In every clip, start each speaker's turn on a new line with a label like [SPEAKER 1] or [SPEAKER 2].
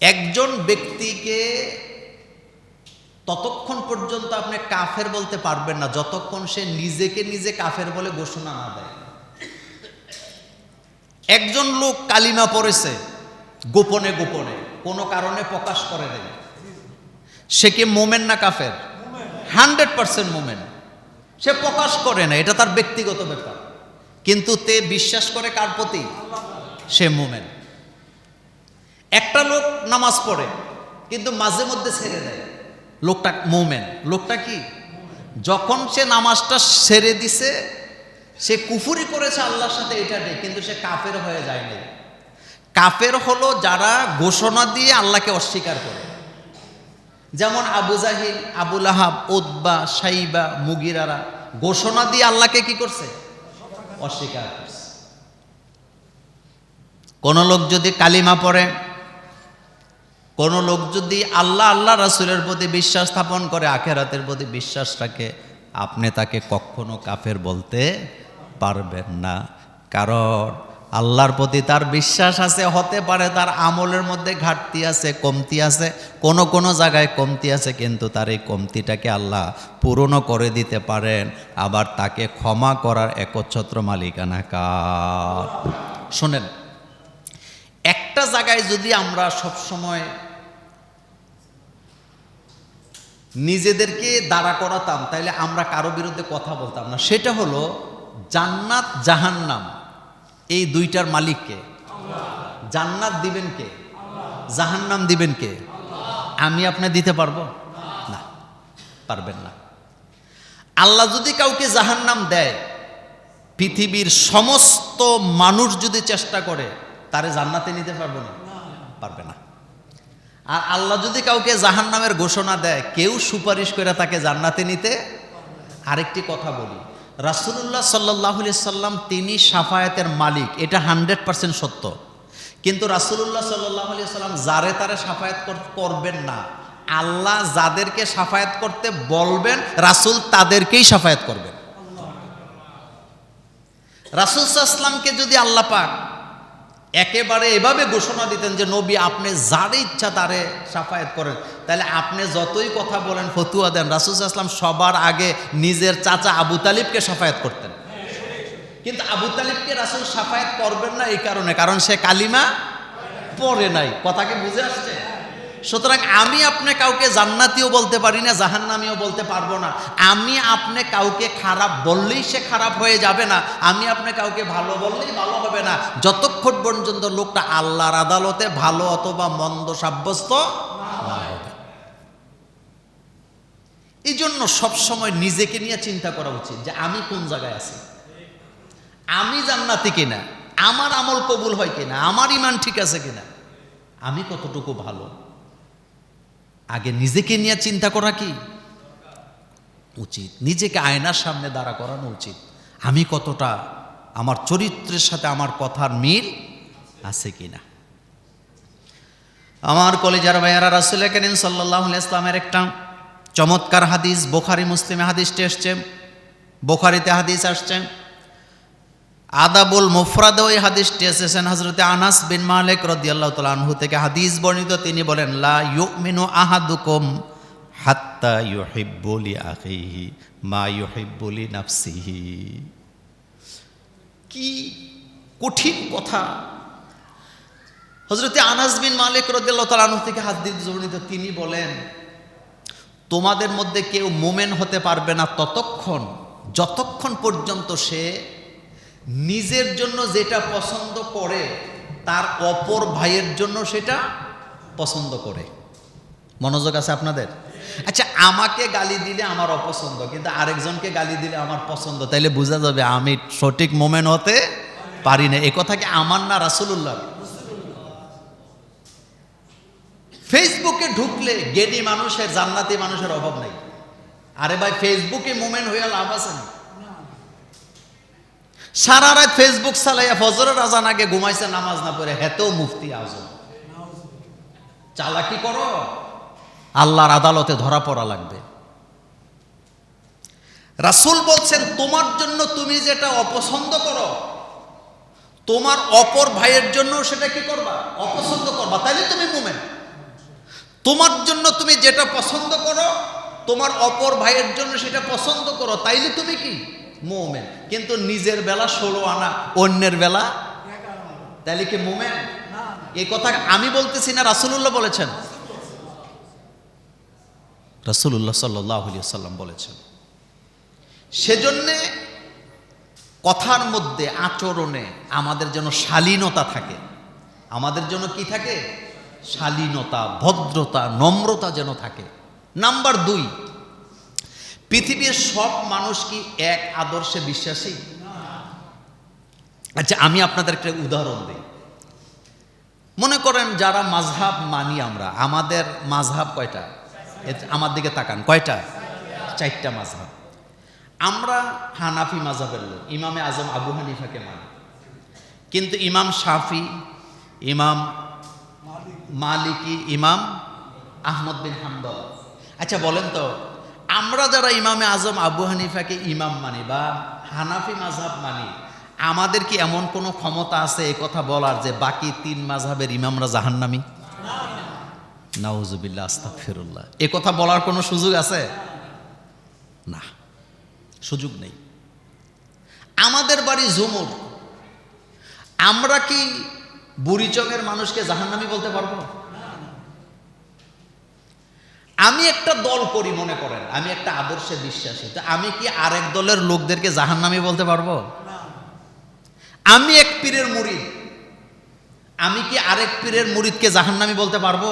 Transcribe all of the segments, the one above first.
[SPEAKER 1] একজন ব্যক্তিকে ততক্ষণ পর্যন্ত আপনি কাফের বলতে পারবেন না, যতক্ষণ সে নিজেকে নিজে কাফের বলে ঘোষণা না দেয়। একজন লোক কালিমা পড়েছে, গোপনে গোপনে, কোনো কারণে প্রকাশ করে দেয় সে কি মোমেন না কাফের? হান্ড্রেড পার্সেন্ট মোমেন। সে প্রকাশ করে না, এটা তার ব্যক্তিগত ব্যাপার। কিন্তু তে বিশ্বাস করে কার প্রতি? সে মোমেন। একটা লোক নামাজ পড়ে, কিন্তু মাঝে মধ্যে ছেড়ে দেয়। লোকটা মোমেন। লোকটা কি? যখন সে নামাজটা ছেড়ে দিছে, সে কুফুরি করেছে আল্লাহর সাথে, এটা নেই, কিন্তু সে কাফের হয়ে যায়নি। কাফের হলো যারা ঘোষণা দিয়ে আল্লাহকে অস্বীকার করে। যেমন আবু জাহিল আবুল আহাব ওদবা সাইবা, মুগিরারা ঘোষণা দিয়ে আল্লাহকে কি করছে? অস্বীকার করছে। কোন লোক যদি কালিমা পড়ে কোন লোক যদি আল্লাহ আল্লাহ রাসুলের প্রতি বিশ্বাস স্থাপন করে, আখেরাতের প্রতি বিশ্বাস রাখে, আপনি তাকে কখনো কাফের বলতে পারবেন না। কারণ আল্লাহর প্রতি তার বিশ্বাস আছে, হতে পারে তার আমলের মধ্যে ঘাটতি আছে, কমতি আছে, কোনো কোনো জায়গায় কমতি আছে, কিন্তু তার এই কমতিটাকে আল্লাহ পূরণও করে দিতে পারেন। আবার তাকে ক্ষমা করার একচ্ছত্র মালিকানা কার? শোনেন, একটা জায়গায় যদি আমরা সবসময় নিজেদেরকে দাঁড়া করাতাম, তাইলে আমরা কারও বিরুদ্ধে কথা বলতাম না। সেটা হলো জান্নাত জাহান্নাম, এই দুইটার মালিককে। জান্নাত দিবেন কে? জাহান্নাম দিবেন কে? আমি আপনি দিতে পারব? না, পারবেন না। আল্লাহ যদি কাউকে জাহান্নাম দেয়, পৃথিবীর সমস্ত মানুষ যদি চেষ্টা করে, তারে জান্নাতে নিতে পারব না? পারবে না। আর আল্লাহ যদি কাউকে জাহান নামের ঘোষণা দেয়, কেউ সুপারিশ করে তাকে জান্নাতে নিতে? আরেকটি কথা বলি। রাসুল্লাহ সাল্লাহ সাল্লাম, তিনি সাফায়াতের মালিক। এটা হান্ড্রেড পার্সেন্ট সত্য। কিন্তু রাসুল্লাহ সাল্লাহ সাল্লাম যারে তারে সাফায়াত করবেন না। আল্লাহ যাদেরকে সাফায়াত করতে বলবেন, রাসুল তাদেরকেই সাফায়াত করবেন। রাসুল সাল্লামকে যদি আল্লাহ পাক একেবারে এভাবে ঘোষণা দিতেন যে, নবী, আপনি যারে ইচ্ছা তারে সাফায়াত করেন। তাহলে আপনি যতই কথা বলেন, ফতুয়া দেন, রাসুল আসলাম সবার আগে নিজের চাচা আবু তালিবকে সাফায়াত করতেন। কিন্তু আবু তালিবকে রাসুল সাফায়াত করবেন না এই কারণে, কারণ সে কালিমা পড়ে নাই। কথাকে বুঝে আসছে? সুতরাং আমি আপনি কাউকে জান্নাতিও বলতে পারি না, জাহান্নামিও বলতে পারব না। আমি আপনি কাউকে খারাপ বললেই সে খারাপ হয়ে যাবে না। আমি আপনি কাউকে ভালো বললেই ভালো হবে না। যতক্ষণ পর্যন্ত লোকটা আল্লাহর আদালতে ভালো অথবা মন্দ সাব্যস্ত এই জন্য সবসময় নিজেকে নিয়ে চিন্তা করা উচিত যে আমি কোন জায়গায় আছি? আমি জান্নাতি কিনা? আমার আমল কবুল হয় কিনা? আমার ইমান ঠিক আছে কিনা? আমি কতটুকু ভালো? আগে নিজেকে নিয়ে চিন্তা করা কি? উচিত। নিজেকে আয়নার সামনে দাঁড়া করানো উচিত। আমি কতটা আমার চরিত্রের সাথে আমার কথার মিল আছে কিনা? আমার কলেজার ভাইয়ারা, রাসুল করিম সাল্লাহ ইসলামের একটা চমৎকার হাদিস, বোখারি, মুসলিমে হাদিসটি এসছে। বোখারিতে হাদিস আসছে আদাবুল মুফরাদ ওই হাদিসটি এসেছেন হজরতে আনাস বিন মালিক রদিয়াল্লাহ তাল আনহু থেকে। হাদিস বর্ণিত তিনি বলেন, লা ইউমিনু আহাদুকুম হাত্তা ইউহিব্বুলি আখিহি মা ইউহিব্বুলি নাফসিহি কি কঠিন কথা। হজরতে আনাস বিন মালিক রদিয়াল্লাহ তাল আনহু থেকে হাদিস বর্ণিত তিনি বলেন, তোমাদের মধ্যে কেউ মোমেন হতে পারবে না ততক্ষণ, যতক্ষণ পর্যন্ত সে নিজের জন্য যেটা পছন্দ করে, তার অপর ভাইয়ের জন্য সেটা পছন্দ করে। মনোযোগ আছে আপনাদের? আচ্ছা আমাকে গালি দিলে আমার অপছন্দ, কিন্তু আরেকজনকে গালি দিলে আমার পছন্দ। তাইলে বোঝা যাবে আমি সঠিক মোমেন্ট হতে পারি না। এ কথা কি আমার না রাসুল্লাহ ফেসবুকে ঢুকলে গেডি মানুষের, জান্নাতি মানুষের অভাব নাই। আরে ভাই ফেসবুকে মুমেন্ট হয়ে লাভ আছে না? সারা রাত ফেসবুক চালাইয়া ফজরের আজান আগে ঘুমাইছে, নামাজ না পড়ে হেতেও মুফতি আজম। চালাকি করো। আল্লাহর আদালতে ধরা পড়া লাগবে। রাসূল বলছেন, তোমার জন্য তুমি যেটা অপছন্দ করো, তোমার অপর ভাইয়ের জন্য সেটা কি করবা? অপছন্দ করবা। তাইলে তুমি মুমেন্ট তোমার জন্য তুমি যেটা পছন্দ করো, তোমার অপর ভাইয়ের জন্য সেটা পছন্দ করো। তাইলে তুমি কি? মোমেন কিন্তু নিজের বেলা ষোলো আনা অন্যের বেলা তাইলে কি মোমেন এই কথা আমি বলতেছি না রাসুলুল্লাহ বলেছেন? রাসুল্লাহ সাল্লাম বলেছেন। সেজন্যে কথার মধ্যে আচরণে আমাদের যেন শালীনতা থাকে। আমাদের জন্য কি থাকে? শালীনতা ভদ্রতা নম্রতা যেন থাকে। নাম্বার দুই পৃথিবীর সব মানুষ কি এক আদর্শে বিশ্বাসী? আচ্ছা আমি আপনাদের একটা উদাহরণ দিই। মনে করেন যারা মাঝহাব মানি আমরা, আমাদের মাঝহাব কয়টা? আমার দিকে তাকান, কয়টা? চারটা মাঝহাব। আমরা হানাফি মাঝহাবের লোক, ইমামে আজম আবু হানিফাকে মানি। কিন্তু ইমাম শাফি, ইমাম মালিকি, ইমাম আহমদ বিন হাম্বল। আচ্ছা বলেন তো আমরা যারা ইমামে আজম আবু হানিফাকে ইমাম মানি বা হানাফি মাঝহাব মানি, আমাদের কি এমন কোনো ক্ষমতা আছে এ কথা বলার যে বাকি তিন মাঝহাবের ইমামরা জাহান্নামি? নাউজুবিল্লাহ, আস্তাগফিরুল্লাহ। এ কথা বলার কোনো সুযোগ আছে? না, সুযোগ নেই। আমাদের বাড়ি ঝুমুর। আমরা কি বুড়িচকের মানুষকে জাহান্নামি বলতে পারব? আমি একটা দল করি মনে করেন আমি একটা আদর্শে বিশ্বাসী। তো আমি কি আরেক দলের লোকদেরকে জাহান্নামি বলতে পারব? আমি এক পীরের মুরিদ আমি কি আরেক পীরের মুরিদকে জাহান্নামি বলতে পারব?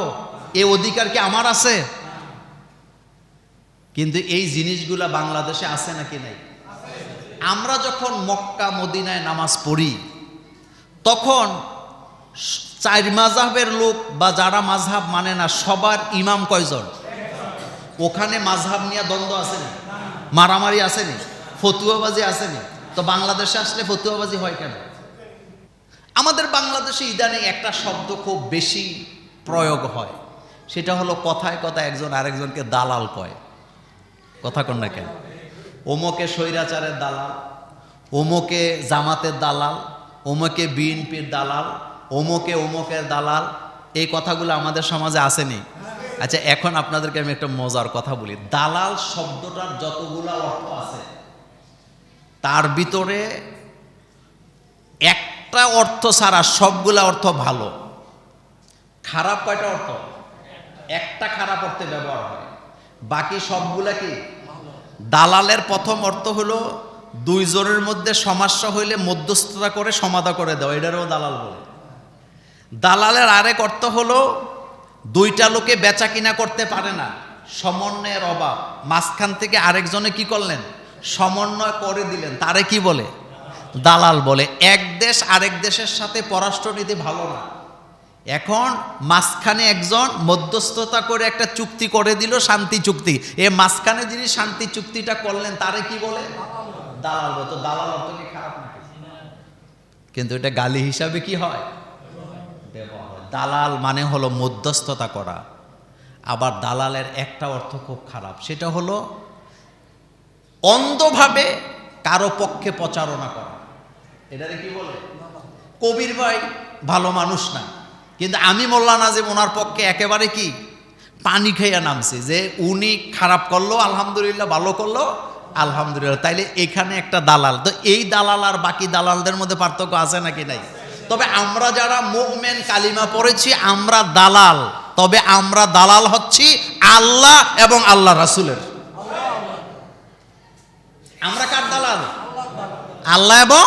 [SPEAKER 1] এ অধিকার কি আমার আছে? কিন্তু এই জিনিসগুলা বাংলাদেশে আছে নাকি নাই? আমরা যখন মক্কা মদিনায় নামাজ পড়ি তখন চার মাঝহাবের লোক বা যারা মাঝহাব মানে না সবার ইমাম কয়জন? ওখানে মাঝহাব নিয়ে দ্বন্দ্ব আসেনি মারামারি আসেনি ফতুয়াবাজি আসেনি তো বাংলাদেশে আসলে ফতুয়াবাজি হয় কেন? আমাদের বাংলাদেশে ইদানিং একটা শব্দ খুব বেশি প্রয়োগ হয়। সেটা হলো কথায় কথায় একজন আরেকজনকে দালাল কয়। কথা কন না কেন? ওমকে স্বৈরাচারের দালাল, ওমকে জামাতের দালাল, ওমকে বিএনপির দালাল, ওমকে ওমকের দালাল, এই কথাগুলো আমাদের সমাজে আসেনি আচ্ছা এখন আপনাদেরকে আমি একটা মজার কথা বলি। দালাল শব্দটার যতগুলো অর্থ আছে, তার ভিতরে একটা অর্থ ছাড়া সবগুলা অর্থ ভালো। খারাপ কয়টা অর্থ? একটা খারাপ অর্থে ব্যবহার হয়। বাকি সবগুলা কি? দালালের প্রথম অর্থ হলো, দুইজনের মধ্যে সমস্যা হইলে মধ্যস্থতা করে সমাধা করে দেওয়া। এটারও দালাল বলে। দালালের আরেক অর্থ হলো দুইটা লোকে বেচা কিনা করতে পারে না। সমন্বয়ের অভাব। মাঝখান থেকে আরেকজনে কি করলেন? সমন্বয় করে দিলেন। তারে কি বলে? দালাল বলে। এক দেশ আরেক দেশের সাথে পররাষ্ট্রনীতি ভালো না। এখন মাঝখানে একজন মধ্যস্থতা করে একটা চুক্তি করে দিল, শান্তি চুক্তি। এ মাঝখানে যিনি শান্তি চুক্তিটা করলেন, তারে কি বলে? দালাল। তো দালাল অর্থ কি খারাপ নাকি? কিন্তু এটা গালি হিসাবে কি হয়? হয়। দালাল মানে হলো মধ্যস্থতা করা। আবার দালালের একটা অর্থ খুব খারাপ, সেটা হলো অন্ধভাবে কারও পক্ষে প্রচারণা করা। এটারে কি বলে? কবির ভাই ভালো মানুষ না, কিন্তু আমি মোল্লা নাজিম ওনার পক্ষে একেবারে কি? পানি খাইয়া নামছে, যে উনি খারাপ করল, আলহামদুলিল্লাহ ভালো করল, আলহামদুলিল্লাহ। তাইলে এখানে একটা দালাল, তো এই দালাল আর বাকি দালালদের মধ্যে পার্থক্য আছে নাকি নাই? তবে আমরা যারা মুভমেন্ট কালিমা পড়েছি, আমরা দালাল। তবে আমরা দালাল হচ্ছি আল্লাহ এবং আল্লাহ রাসুলের। আমরা কার দালাল? আল্লাহ এবং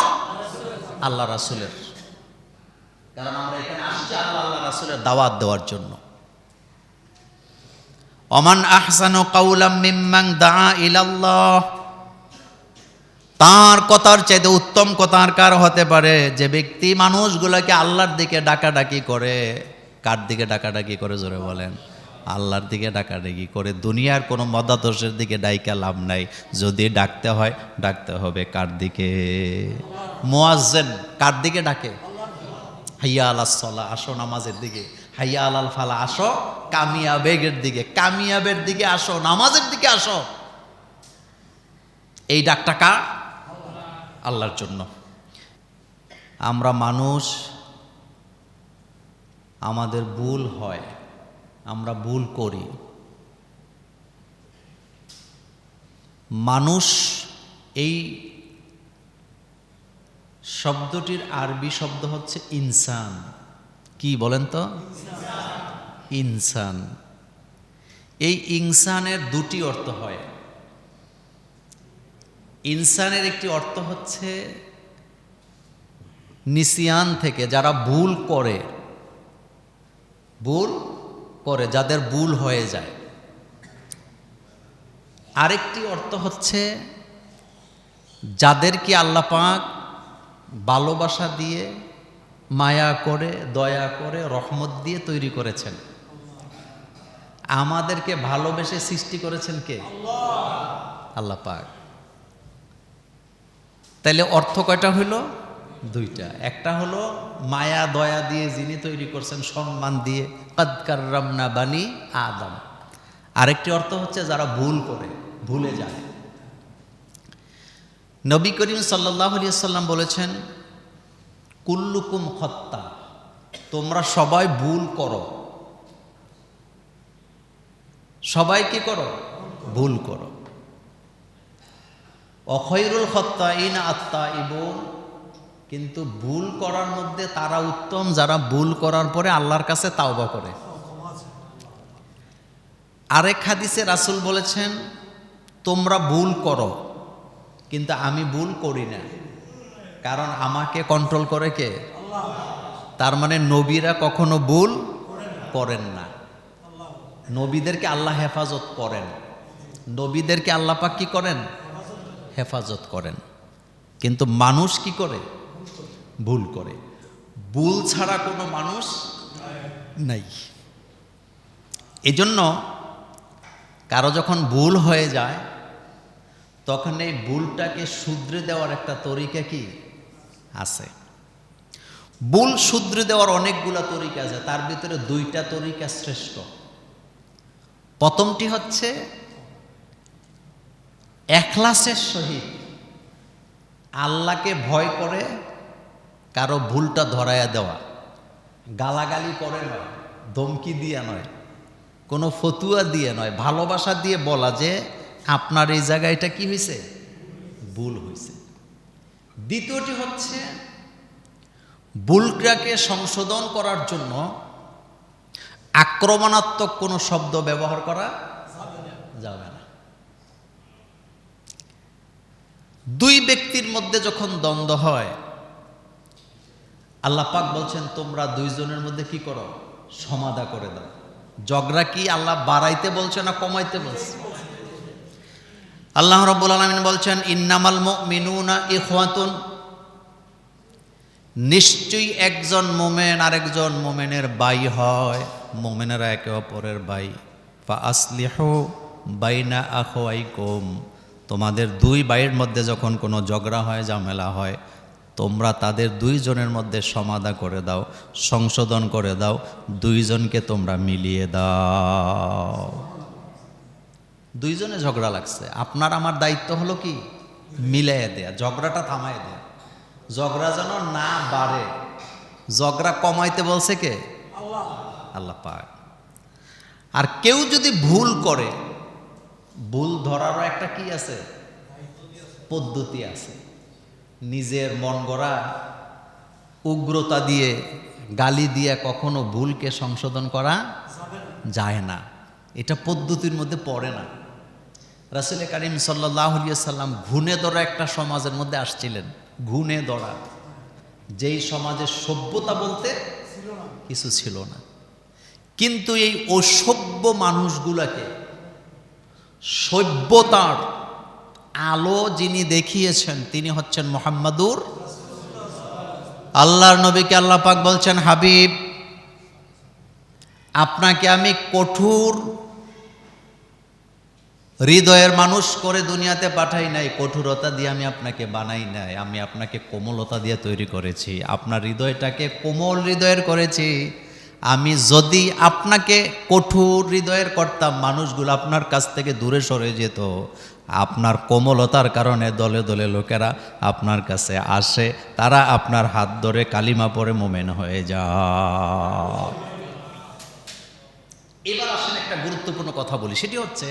[SPEAKER 1] আল্লাহ রাসুলের। কারণ আমরা এখানে আসছি আল্লাহ আল্লাহ রাসুলের দাওয়াত দেওয়ার জন্য। অমান আহসানু কাউলাম মিম্মাং দা ইলাল্লাহ। তার কথার চাইতে উত্তম কথার কার হতে পারে? যে ব্যক্তি মানুষগুলোকে আল্লাহর দিকে ডাকাডাকি করে, কার দিকে ডাকাডাকি করে জোরে বলেন? আল্লাহর দিকে ডাকাডাকি করে। দুনিয়ার কোনো মদাদর্শের দিকে ডাইকা লাভ নাই। যদি ডাকতে হয়, ডাকতে হবে কার দিকে? মোয়াজ্জেন কার দিকে ডাকে? হাইয়া আলাহ সলা, আসো নামাজের দিকে। হাইয়া আলাল ফালা, আসো কামিয়াবেগের দিকে। কামিয়াবের দিকে আসো, নামাজের দিকে আসো। এই ডাকটা কার? আল্লাহর জন্য। আমরা মানুষ, আমাদের ভুল হয়, আমরা ভুল করি। মানুষ এই শব্দটির আরবি শব্দ হচ্ছে ইনসান। কি বলেন তো? ইনসান। এই ইনসানের দুটি অর্থ হয়। ইনসানের একটি অর্থ হচ্ছে নিসিয়ান থেকে যারা ভুল করে ভুল করে যাদের ভুল হয়ে যায়। আরেকটি অর্থ হচ্ছে যাদেরকে আল্লাহ পাক ভালোবাসা দিয়ে, মায়া করে, দয়া করে, রহমত দিয়ে তৈরি করেছেন। আমাদেরকে ভালোবেসে সৃষ্টি করেছেন কে? আল্লাহ। পাক। তাইলে অর্থ কয়টা হইল? দুইটা। একটা হলো মায়া, দয়া দিয়ে যিনি তৈরি করছেন, সম্মান দিয়ে কদকার রামনা বানি আদম। আরেকটি অর্থ হচ্ছে যারা ভুল করে, ভুলে যায়। নবী করিম সাল্লাহ সাল্লাম বলেছেন, কুল্লুকুম হত্যা তোমরা সবাই ভুল করো। সবাই কি করো? ভুল করো। অখৈরুল খত্তা ইন আত্মা ইবন কিন্তু ভুল করার মধ্যে তারা উত্তম, যারা ভুল করার পরে আল্লাহর কাছে তাওবা করে। আরেক হাদিসে রাসুল বলেছেন, তোমরা ভুল করো, কিন্তু আমি ভুল করি না। কারণ আমাকে কন্ট্রোল করে কে? তার মানে নবীরা কখনো ভুল করেন না। নবীদেরকে আল্লাহ হেফাজত করেন। নবীদেরকে আল্লাহ পাক কি করেন? হেফাজত করেন। কিন্তু মানুষ কি করে? ভুল করে। ভুল ছাড়া কোনো মানুষ নাই। এজন্য কারও যখন ভুল হয়ে যায়, তখন এই ভুলটাকে শুধরে দেওয়ার একটা তরিকা কি? আছে। ভুল শুধরে দেওয়ার অনেকগুলো তরিকা আছে। তার ভিতরে দুইটা তরিকা শ্রেষ্ঠ। প্রথমটি হচ্ছে এখলাসের সহিত আল্লাহকে ভয় করে, কারও ভুলটা ধরাইয়া দেওয়া, গালাগালি করে নয়, ধমকি দিয়ে নয়, কোনো ফতুয়া দিয়ে নয়, ভালোবাসা দিয়ে বলা যে আপনার এই জায়গায়টা কি হয়েছে ভুল হয়েছে দ্বিতীয়টি হচ্ছে ভুলটাকে সংশোধন করার জন্য আক্রমণাত্মক কোনো শব্দ ব্যবহার করা যাবে না। দুই ব্যক্তির মধ্যে যখন দ্বন্দ্ব হয়, আল্লাহ পাক বলছেন, তোমরা দুইজনের মধ্যে কি করো? সমাধা করে দাও। ঝগড়া কি আল্লাহ বাড়াইতে বলছে না কমাইতে বলছে? আল্লাহ রব্বুল আলমিন বলছেন, ইন্নামাল মিনুনা ইখওয়াতুন। নিশ্চয়ই একজন মোমেন আরেকজন মোমেনের বাই হয়, মোমেনেরা একে অপরের বাই বা আসলিহ বাইনা আখোয়াইকুম তোমাদের দুই বাইয়ের মধ্যে যখন কোনো ঝগড়া হয় ঝামেলা হয় তোমরা তাদের দুইজনের মধ্যে সমাধা করে দাও সংশোধন করে দাও দুইজনকে তোমরা মিলিয়ে দাও। দুইজনে ঝগড়া লাগছে। আপনার আমার দায়িত্ব হলো কি? মিলিয়ে দেয়া ঝগড়াটা থামায় দেয়া। ঝগড়া যেন না বাড়ে। ঝগড়া কমাইতে বলছে কে? আল্লাহ পাক। আর কেউ যদি ভুল করে ভুল ধরারও একটা কি আছে? পদ্ধতি আছে। নিজের মন গড়া, উগ্রতা দিয়ে, গালি দিয়ে কখনো ভুলকে সংশোধন করা যায় না। এটা পদ্ধতির মধ্যে পড়ে না। রাসুল করিম সাল্লাম ঘুণে ধরা একটা সমাজের মধ্যে আসছিলেন। ঘুণে ধরা। যেই সমাজের সভ্যতা বলতে কিছু ছিল না। কিন্তু এই অসভ্য মানুষগুলাকে সভ্যতার আলো যিনি দেখিয়েছেন, তিনি হচ্ছেন মোহাম্মদুর আল্লাহর নবীকে আল্লাহ পাক বলছেন, হাবিব, আপনাকে আমি কঠোর হৃদয়ের মানুষ করে দুনিয়াতে পাঠাই নাই। কঠোরতা দিয়ে আমি আপনাকে বানাই নাই। আমি আপনাকে কোমলতা দিয়ে তৈরি করেছি। আপনার হৃদয়টাকে কোমল হৃদয়ের করেছি। আমি যদি আপনাকে কঠোর হৃদয়ের কর্তা মানুষগুলো আপনার কাছ থেকে দূরে সরে যেত, আপনার কোমলতার কারণে দলে দলে লোকেরা আপনার কাছে আসে, তারা আপনার হাত ধরে কালিমা পরে মোমেন হয়ে যা এবার আসেন একটা গুরুত্বপূর্ণ কথা বলি, সেটি হচ্ছে